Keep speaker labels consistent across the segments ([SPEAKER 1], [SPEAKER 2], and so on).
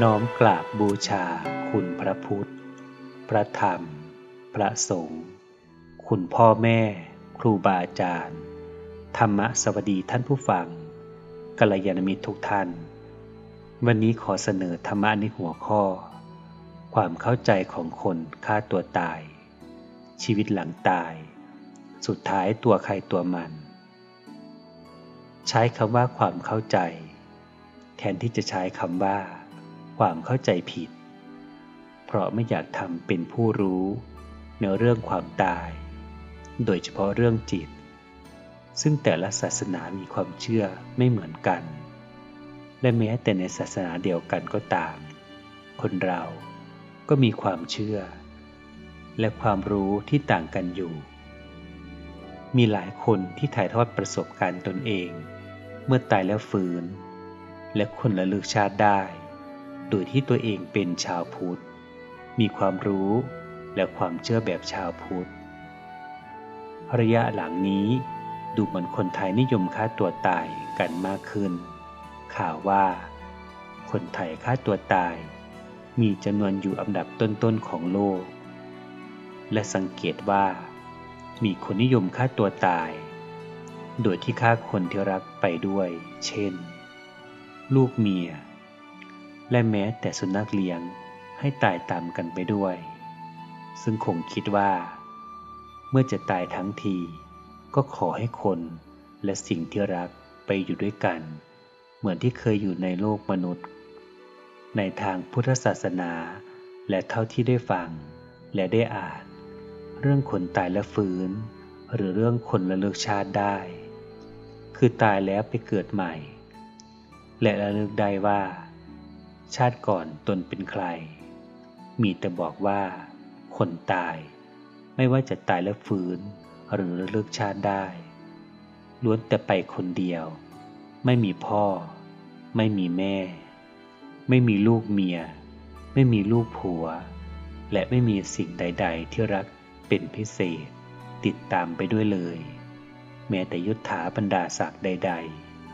[SPEAKER 1] น้อมกราบบูชาคุณพระพุทธ พระธรรม พระสงฆ์คุณพ่อแม่ ครูบาอาจารย์ ธรรมะสวัสดีท่านผู้ฟังกัลยาณมิตรทุกท่าน วันนี้ขอเสนอธรรมะในหัวข้อ ความเข้าใจของคนฆ่าตัวตาย ชีวิตหลังตาย สุดท้ายตัวใครตัวมัน ใช้คำว่าความเข้าใจ แทนที่จะใช้คำว่า ความเข้าใจผิด เพราะไม่อยากทำเป็นผู้รู้ในเรื่องความตาย โดยเฉพาะเรื่องจิต ซึ่งแต่ละศาสนามีความเชื่อไม่เหมือนกัน และแม้แต่ในศาสนาเดียวกันก็ตาม คนเราก็มีความเชื่อ และความรู้ที่ต่างกันอยู่ มีหลายคนที่ถ่ายทอดประสบการณ์ตนเอง เมื่อตายแล้วฟื้น และคนละลึกชาติได้ โดยที่ตัวเองเป็นชาวพุทธ มีความรู้และความเชื่อแบบชาวพุทธ ระยะหลังนี้ดูเหมือนคนไทยนิยมฆ่าตัวตายกันมากขึ้น ข่าวว่า คนไทยฆ่าตัวตาย มีจำนวนอยู่อันดับต้นๆของโลก และสังเกตว่า มีคนนิยมฆ่าตัวตาย โดยที่ฆ่าคนที่รักไปด้วย เช่น ลูกเมีย และแม้แต่สุนัขเลี้ยงให้ตายตามกันไปด้วย ซึ่งคงคิดว่า เมื่อจะตายทั้งที ก็ขอให้คนและสิ่งที่รักไปอยู่ด้วยกัน เหมือนที่เคยอยู่ในโลกมนุษย์ ในทางพุทธศาสนา และเท่าที่ได้ฟัง และได้อ่าน เรื่องคนตายและฟื้น หรือเรื่องคนระลึกชาติได้ คือตายแล้วไปเกิดใหม่ และระลึกได้ว่า ชาติก่อนตนเป็นใคร มีแต่บอกว่า คนตาย ไม่ว่าจะตายแล้วฟื้น หรือเลือกชาติได้ ล้วนแต่ไปคนเดียว ไม่มีพ่อ ไม่มีแม่ ไม่มีลูกเมีย ไม่มีลูกผัว และไม่มีสิ่งใด ๆ ที่รักเป็นพิเศษ ติดตามไปด้วยเลย แม้แต่ยุทธาบรรดาศักดิ์ใด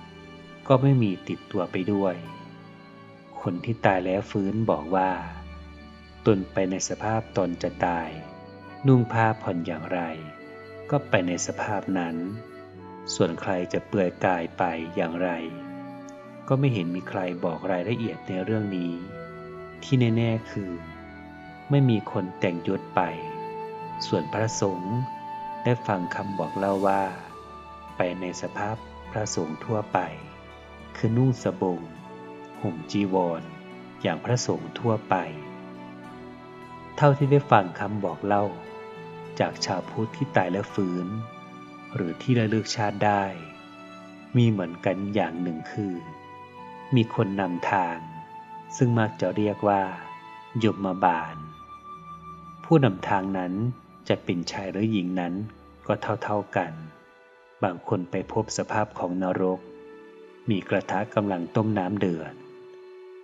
[SPEAKER 1] ๆ ก็ไม่มีติดตัวไปด้วย คนที่ตายแล้วฟื้นบอกว่า ตนไปในสภาพตนจะตาย นุ่งผ้าผ่อนอย่างไร ก็ไปในสภาพนั้น ส่วนใครจะเปื่อยกายไปอย่างไร ก็ไม่เห็นมีใครบอกรายละเอียดในเรื่องนี้ ที่แน่ๆคือ ไม่มีคนแต่งยศไป ส่วนพระสงฆ์ได้ฟังคำบอกเล่าว่า ไปในสภาพพระสงฆ์ทั่วไป คือนุ่งสบง ห่มจีวรออย่างพระสงฆ์ทั่วไป เท่าที่ได้ฟังคำบอกเล่า จากชาวพุทธที่ตายแล้วฟื้น หรือที่ระลึกชาติได้ มีเหมือนกันอย่างหนึ่งคือ มีคนนำทาง ซึ่งมักจะเรียกว่ายมมาบาล ผู้นำทางนั้นจะเป็นชายหรือหญิงนั้นก็เท่าๆกัน บางคนไปพบสภาพของนรก มีกระทะกำลังต้มน้ำเดือด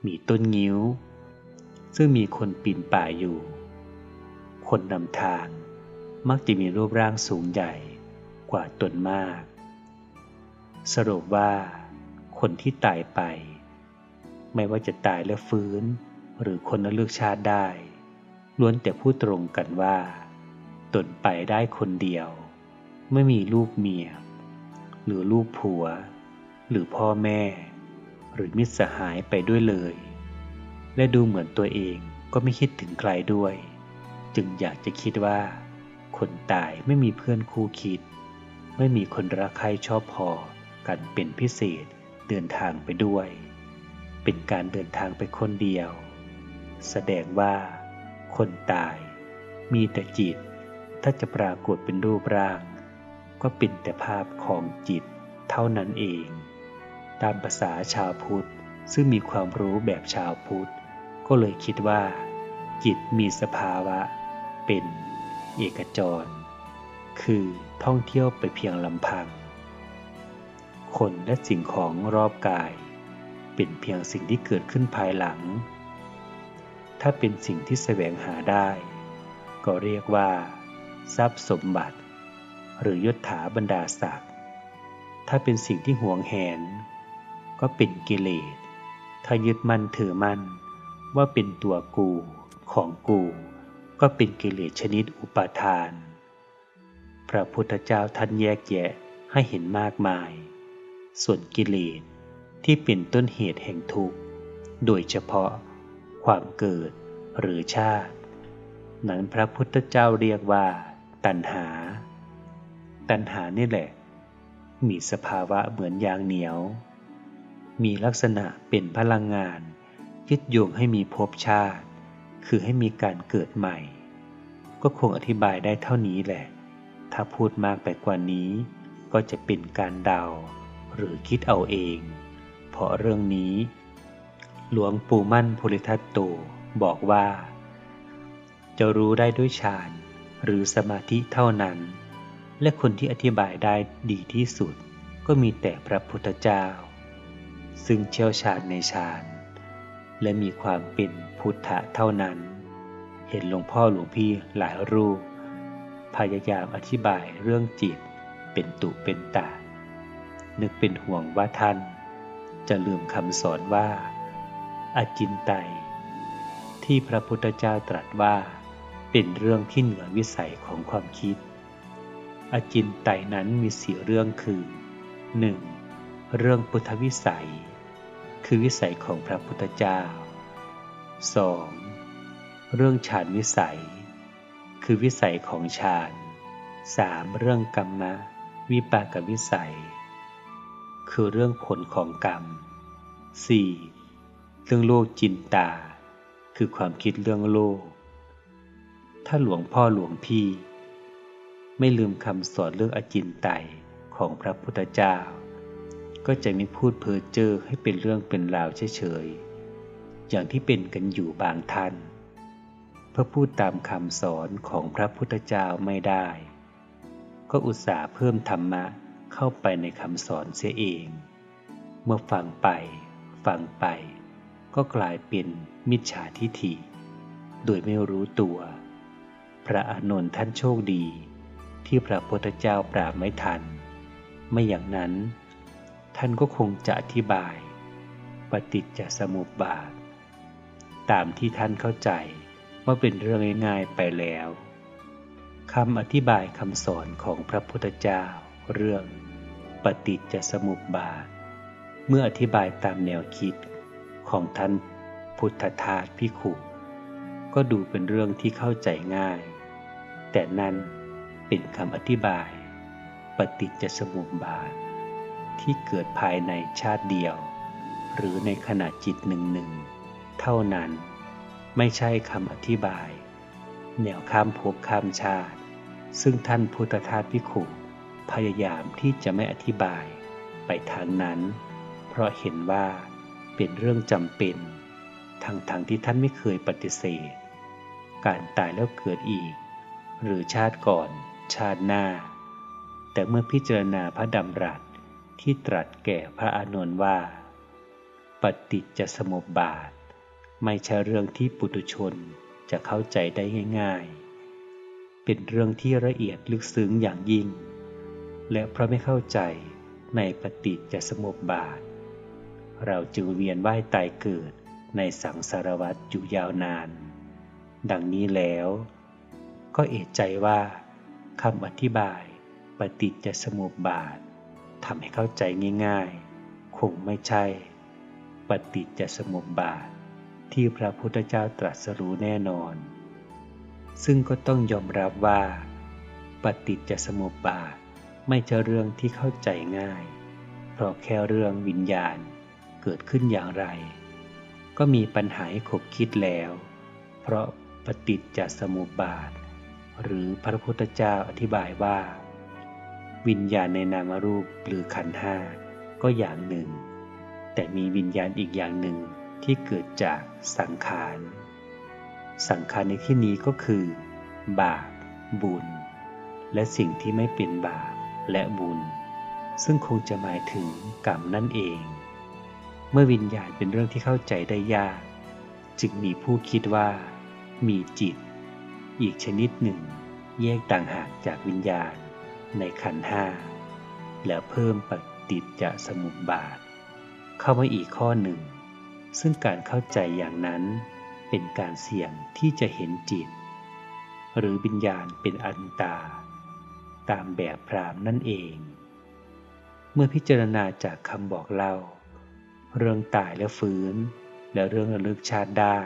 [SPEAKER 1] มีต้นงิ้ว ซึ่งมีคนปีนป่ายอยู่ คนนำทางมักจะมีรูปร่างสูงใหญ่กว่าตนมาก สรุปว่า คนที่ตายไป ไม่ว่าจะตายและฟื้น หรือคนเลือกชาติได้ ล้วนแต่พูดตรงกันว่า ตนไปได้คนเดียว ไม่มีลูกเมีย หรือลูกผัว หรือพ่อแม่ หรือมิตรสหายไปด้วยเลย และดูเหมือนตัวเองก็ไม่คิดถึงใครด้วย จึงอยากจะคิดว่า คนตายไม่มีเพื่อนคู่คิด ไม่มีคนรักใครชอบพอกันเป็นพิเศษเดินทางไปด้วย เป็นการเดินทางไปคนเดียว แสดงว่าคนตายมีแต่จิต ถ้าจะปรากฏเป็นรูปร่าง ก็เป็นแต่ภาพของจิตเท่านั้นเอง ตามภาษาชาวพุทธ ซึ่งมีความรู้แบบชาวพุทธ ก็เลยคิดว่า จิตมีสภาวะ เป็นเอกจร คือท่องเที่ยวไปเพียงลำพัง คนและสิ่งของรอบกาย เป็นเพียงสิ่งที่เกิดขึ้นภายหลัง ถ้าเป็นสิ่งที่แสวงหาได้ ก็เรียกว่า ทรัพย์สมบัติ หรือยศถาบรรดาศักดิ์ถ้าเป็นสิ่งที่หวงแหน ก็เป็นกิเลส ถ้ายึดมั่นถือมั่น ว่าเป็นตัวกูของกู ก็เป็นกิเลสชนิดอุปาทาน พระพุทธเจ้าท่านแยกแยะให้เห็นมากมาย ส่วนกิเลสที่เป็นต้นเหตุแห่งทุกข์ โดยเฉพาะความเกิดหรือชาติ นั้นพระพุทธเจ้าเรียกว่า ตัณหา ตัณหานี่แหละ มีสภาวะเหมือนยางเหนียว มีลักษณะเป็นพลังงานยึดโยงให้มีภพชาติ คือให้มีการเกิดใหม่ ก็คงอธิบายได้เท่านี้แหละ ถ้าพูดมากไปกว่านี้ ก็จะเป็นการเดา หรือคิดเอาเอง เพราะเรื่องนี้ หลวงปู่มั่นภูริทัตโตบอกว่า จะรู้ได้ด้วยฌานหรือสมาธิเท่านั้น และคนที่อธิบายได้ดีที่สุด ก็มีแต่พระพุทธเจ้า ซึ่งเชี่ยวชาญในฌานและมีความเป็นพุทธะเท่านั้น เห็นหลวงพ่อหลวงพี่หลายรูป พยายามอธิบายเรื่องจิตเป็นตุเป็นตา นึกเป็นห่วงว่าท่าน จะลืมคำสอนว่าอาจินไตที่พระพุทธเจ้าตรัสว่าเป็นเรื่องที่เหนือวิสัยของความคิด อจินไตนั้นมีสี่เรื่องคือ 1. เรื่องพุทธวิสัย คือวิสัยของพระพุทธเจ้า 2. เรื่องฌานวิสัย คือวิสัยของฌาน 3. เรื่องกรรมะ วิปากวิสัย คือเรื่องผลของกรรม 4. เรื่องโลกจินตา คือความคิดเรื่องโลก ถ้าหลวงพ่อหลวงพี่ ไม่ลืมคำสอนเรื่องอจินไตยของพระพุทธเจ้า ก็จะไม่พูดเพ้อเจ้อให้เป็นเรื่องเป็นราวเฉยๆ อย่างที่เป็นกันอยู่บางท่าน เพื่อพูดตามคำสอนของพระพุทธเจ้าไม่ได้ ก็อุตส่าห์เพิ่มธรรมะเข้าไปในคำสอนเสียเอง เมื่อฟังไป ฟังไป ก็กลายเป็นมิจฉาทิฐิ โดยไม่รู้ตัว พระอานนท์ท่านโชคดี ที่พระพุทธเจ้าปราบไม่ทัน ไม่อย่างนั้น ท่านก็คงจะอธิบาย ปฏิจจสมุปบาท ตามที่ท่านเข้าใจว่าเป็นเรื่องง่ายๆไปแล้วคำอธิบายคำสอนของพระพุทธเจ้า เรื่อง ปฏิจจสมุปบาท เมื่ออธิบายตามแนวคิดของท่านพุทธทาสพิขุก็ดูเป็นเรื่องที่เข้าใจง่าย แต่นั้นเป็นคำอธิบาย ปฏิจจสมุปบาท ที่เกิดภายในชาติเดียว หรือในขณะจิตหนึ่งหนึ่งเท่านั้น ไม่ใช่คำอธิบาย แนวข้ามภพข้ามชาติ ซึ่งท่านพุทธทาสพิขุพยายามที่จะไม่อธิบายไปทางนั้น เพราะเห็นว่าเป็นเรื่องจำเป็นทั้งทางที่ท่านไม่เคยปฏิเสธ การตายแล้วเกิดอีก หรือชาติก่อนชาติหน้า แต่เมื่อพิจารณาพระดำรัส ที่ตรัสแก่พระอานนท์ว่า ปฏิจจสมุปบาท ไม่ใช่เรื่องที่ปุถุชนจะเข้าใจได้ง่าย ๆ เป็นเรื่องที่ละเอียดลึกซึ้งอย่างยิ่ง และเพราะไม่เข้าใจในปฏิจจสมุปบาท เราจึงเวียนว่ายตายเกิดในสังสารวัฏอยู่ยาวนาน ดังนี้แล้ว ก็เอะใจว่าคำอธิบายปฏิจจสมุปบาท ทำให้เข้าใจง่ายๆ คงไม่ใช่ ปฏิจจสมุปบาทที่พระพุทธเจ้าตรัสรู้แน่นอน ซึ่งก็ต้องยอมรับว่า ปฏิจจสมุปบาทไม่ใช่เรื่องที่เข้าใจง่าย เพราะแค่เรื่องวิญญาณเกิดขึ้นอย่างไร ก็มีปัญหาให้ขบคิดแล้ว เพราะปฏิจจสมุปบาท หรือพระพุทธเจ้าอธิบายว่า วิญญาณในนามรูปหรือขันห้าก็อย่างหนึ่ง แต่มีวิญญาณอีกอย่างหนึ่งที่เกิดจากสังขาร สังขารในที่นี้ก็คือ บาป บุญ และสิ่งที่ไม่เป็นบาปและบุญ ซึ่งคงจะหมายถึงกรรมนั่นเอง เมื่อวิญญาณเป็นเรื่องที่เข้าใจได้ยาก จึงมีผู้คิดว่า มีจิต อีกชนิดหนึ่ง แยกต่างหากจากวิญญาณ ในขันห้าแล้วเพิ่มปฏิจจสมุปบาท เข้ามาอีกข้อหนึ่ง ซึ่งการเข้าใจอย่างนั้นเป็นการเสี่ยงที่จะเห็นจิต หรือวิญญาณเป็นอันตา ตามแบบพรามนั่นเอง เมื่อพิจารณาจากคำบอกเล่า เรื่องตายและฟื้น และเรื่องระลึกชาติได้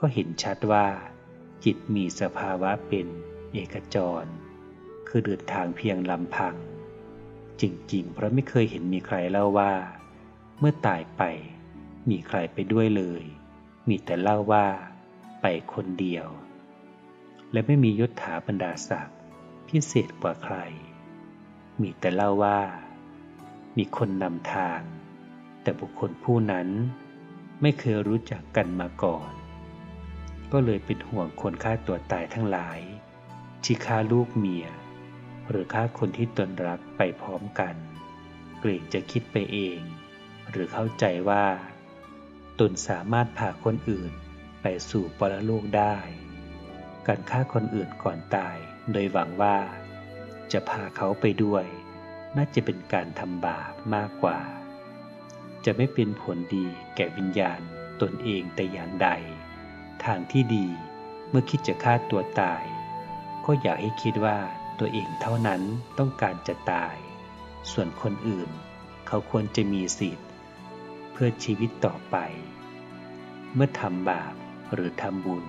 [SPEAKER 1] ก็เห็นชัดว่า จิตมีสภาวะเป็นเอกจร คือเดินทางเพียงลำพัง จริงๆ เพราะไม่เคยเห็นมีใครเล่าว่า เมื่อตายไป มีใครไปด้วยเลย มีแต่เล่าว่า ไปคนเดียว และไม่มียศถาบรรดาศักดิ์พิเศษกว่าใคร มีแต่เล่าว่า มีคนนำทาง แต่บุคคลผู้นั้นไม่เคยรู้จักกันมาก่อน ก็เลยเป็นห่วงคนฆ่าตัวตายทั้งหลายที่ฆ่าลูกเมีย หรือฆ่าคนที่ตนรักไปพร้อมกันเกรงจะคิดไปเอง หรือเข้าใจว่า ตนสามารถพาคนอื่นไปสู่ปรโลกได้ การฆ่าคนอื่นก่อนตาย โดยหวังว่า จะพาเขาไปด้วย น่าจะเป็นการทำบาปมากกว่า จะไม่เป็นผลดีแก่วิญญาณตนเองแต่อย่างใด ทางที่ดีเมื่อคิดจะฆ่าตัวตาย ก็อยากให้คิดว่า ตัวเองเท่านั้นต้องการจะตาย ส่วนคนอื่น เขาควรจะมีสิทธิ์ เพื่อชีวิตต่อไป เมื่อทำบาปหรือทำบุญ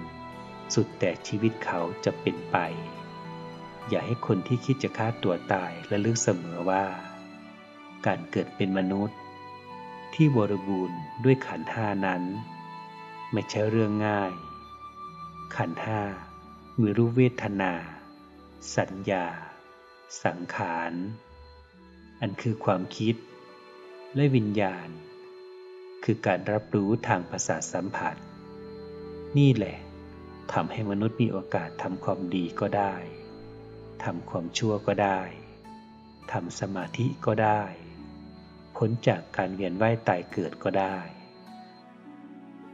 [SPEAKER 1] สุดแต่ชีวิตเขาจะเป็นไป อย่าให้คนที่คิดจะฆ่าตัวตายและลึกเสมอว่า การเกิดเป็นมนุษย์ ที่บริบูรณ์ด้วยขันห้านั้น ไม่ใช่เรื่องง่าย ขันห้ามีรูปเวทนา สัญญา สังขาร อันคือความคิด และวิญญาณ คือการรับรู้ทางประสาทสัมผัส นี่แหละทำให้มนุษย์มีโอกาสทำความดีก็ได้ทำความชั่วก็ได้ทำสมาธิก็ได้พ้นจากการเวียนว่ายตายเกิดก็ได้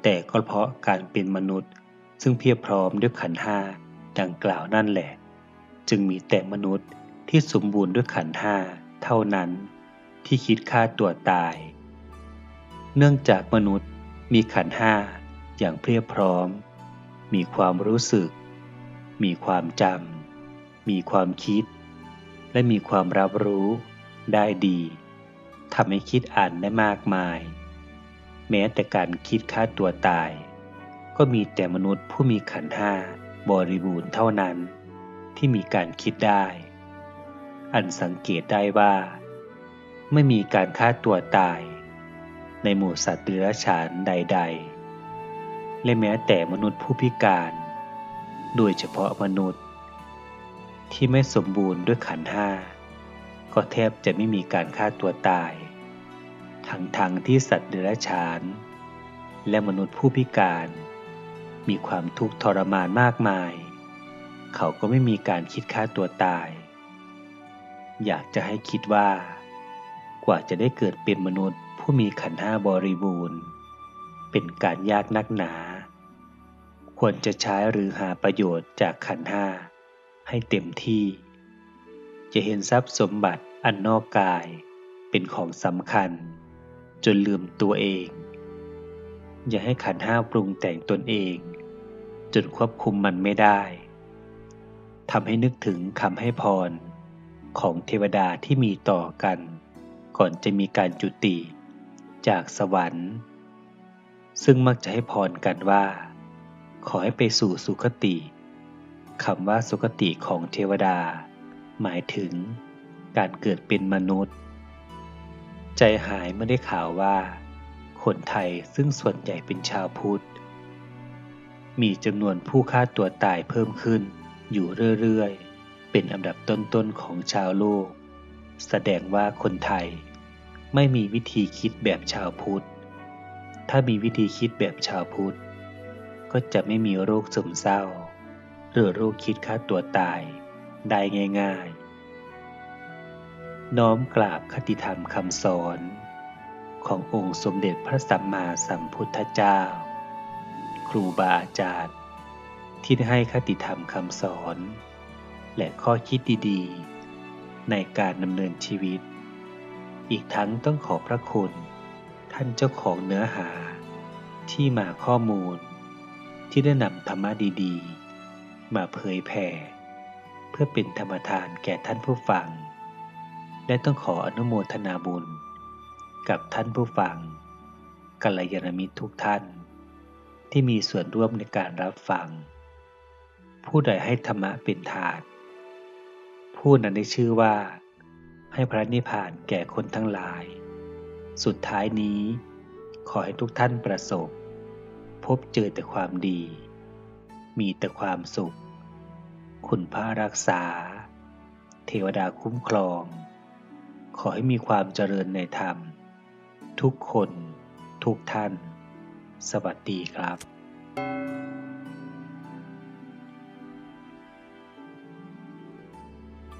[SPEAKER 1] แต่ก็เพราะการเป็นมนุษย์ซึ่งเพียบพร้อมด้วยขันห้าดังกล่าวนั่นแหละ จึงมีแต่มนุษย์ที่สมบูรณ์ด้วยขันห้าเท่านั้นที่คิดฆ่าตัวตาย เนื่องจากมนุษย์มีขันห้าอย่างเพียบพร้อม มีความรู้สึก มีความจำ มีความคิด และมีความรับรู้ได้ดีทำให้คิดอ่านได้มากมาย แม้แต่การคิดฆ่าตัวตาย ก็มีแต่มนุษย์ผู้มีขันห้าบริบูรณ์เท่านั้น ที่มีการคิดได้ อันสังเกตได้ว่า ไม่มีการฆ่าตัวตาย ในหมู่สัตว์เดรัจฉานใด ๆ และแม้แต่มนุษย์ผู้พิการ โดยเฉพาะมนุษย์ ที่ไม่สมบูรณ์ด้วยขันห้าก็แทบจะไม่มีการฆ่าตัวตาย ทั้งทางที่สัตว์เดรัจฉาน และมนุษย์ผู้พิการ มีความทุกข์ทรมานมากมาย เขาก็ไม่มีการคิดฆ่าตัวตาย อยากจะให้คิดว่า กว่าจะได้เกิดเป็นมนุษย์ผู้มีขันห้าบริบูรณ์ เป็นการยากนักหนา ควรจะใช้หรือหาประโยชน์จากขันห้าให้เต็มที่ จะเห็นทรัพย์สมบัติอันนอกกายเป็นของสำคัญ จนลืมตัวเอง อย่าให้ขันห้าปรุงแต่งตนเอง จนควบคุมมันไม่ได้ ทำให้นึกถึงคำให้พร ของเทวดาที่มีต่อกัน ก่อนจะมีการจุติ จากสวรรค์ ซึ่งมักจะให้พรกันว่า ขอให้ไปสู่สุคติคำว่าสุคติของเทวดา หมายถึงการเกิดเป็นมนุษย์ ใจหายเมื่อได้ข่าวว่า คนไทยซึ่งส่วนใหญ่เป็นชาวพุทธ มีจำนวนผู้ฆ่าตัวตายเพิ่มขึ้น อยู่เรื่อยๆ เป็นอันดับต้นๆของชาวโลก แสดงว่าคนไทย ไม่มีวิธีคิดแบบชาวพุทธ ถ้ามีวิธีคิดแบบชาวพุทธ ก็จะไม่มีโรคซึมเศร้า หรือโรคคิดฆ่าตัวตายได้ง่าย ๆ น้อมกราบคติธรรมคำสอนขององค์สมเด็จพระสัมมาสัมพุทธเจ้า ครูบาอาจารย์ ที่ได้ให้คติธรรมคำสอน และข้อคิดดีๆ ในการดำเนินชีวิต อีกทั้งต้องขอพระคุณ ท่านเจ้าของเนื้อหา ที่มาข้อมูล ที่ได้นำธรรมะดีๆ มาเผยแผ่ เพื่อเป็นธรรมทานแก่ท่านผู้ฟัง และต้องขออนุโมทนาบุญ กับท่านผู้ฟังกัลยาณมิตรทุกท่านที่มีส่วนร่วมในการรับฟัง ผู้ใดให้ธรรมะเป็นทาน ผู้นั้นได้ชื่อว่า ให้พระนิพพานแก่คนทั้งหลาย สุดท้ายนี้ ขอให้ทุกท่านประสบ พบเจอแต่ความดี มีแต่ความสุข คุณพระรักษา เทวดาคุ้มครอง ขอให้มีความเจริญในธรรม ทุกคน ทุกท่าน สวัสดีครับ